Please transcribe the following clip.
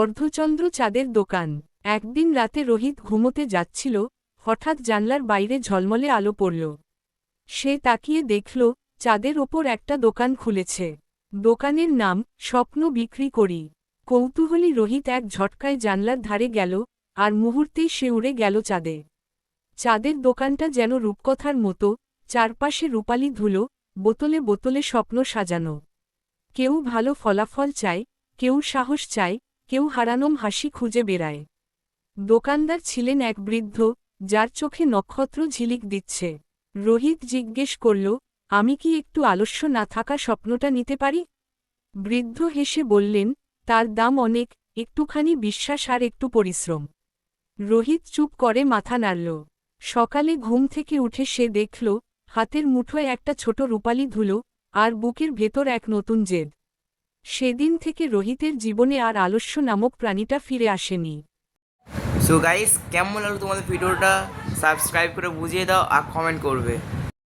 অর্ধচন্দ্র চাঁদের দোকান। একদিন রাতে রোহিত ঘুমোতে যাচ্ছিল, হঠাৎ জানলার বাইরে ঝলমলে আলো পড়ল। সে তাকিয়ে দেখল, চাঁদের ওপর একটা দোকান খুলেছে। দোকানের নাম, স্বপ্ন বিক্রি করি। কৌতূহলী রোহিত এক ঝটকায় জানলার ধারে গেল, আর মুহূর্তেই সে উড়ে গেল চাঁদে। চাঁদের দোকানটা যেন রূপকথার মতো, চারপাশে রূপালি ধুলো, বোতলে বোতলে স্বপ্ন সাজানো। কেউ ভালো ফলাফল চায়, কেউ সাহস চায় কেউ হারানোম হাসি খুঁজে বেড়ায়। দোকানদার ছিলেন এক বৃদ্ধ, যার চোখে নক্ষত্র ঝিলিক দিচ্ছে। রোহিত জিজ্ঞেস করল, আমি কি একটু আলস্য না থাকা স্বপ্নটা নিতে পারি? বৃদ্ধ হেসে বললেন, তার দাম অনেক, একটুখানি বিশ্বাস আর একটু পরিশ্রম। রোহিত চুপ করে মাথা নাড়ল। সকালে ঘুম থেকে উঠে সে দেখল, হাতের মুঠোয় একটা ছোট রূপালি ধুলো আর বুকের ভেতর এক নতুন জেদ। সেদিন থেকে রোহিতের জীবনে আর আলস্য নামক প্রাণীটা ফিরে আসেনি। সো গাইস কেমন লাগল তোমাদের ভিডিওটা? সাবস্ক্রাইব করে বুঝিয়ে দাও আর কমেন্ট করবে।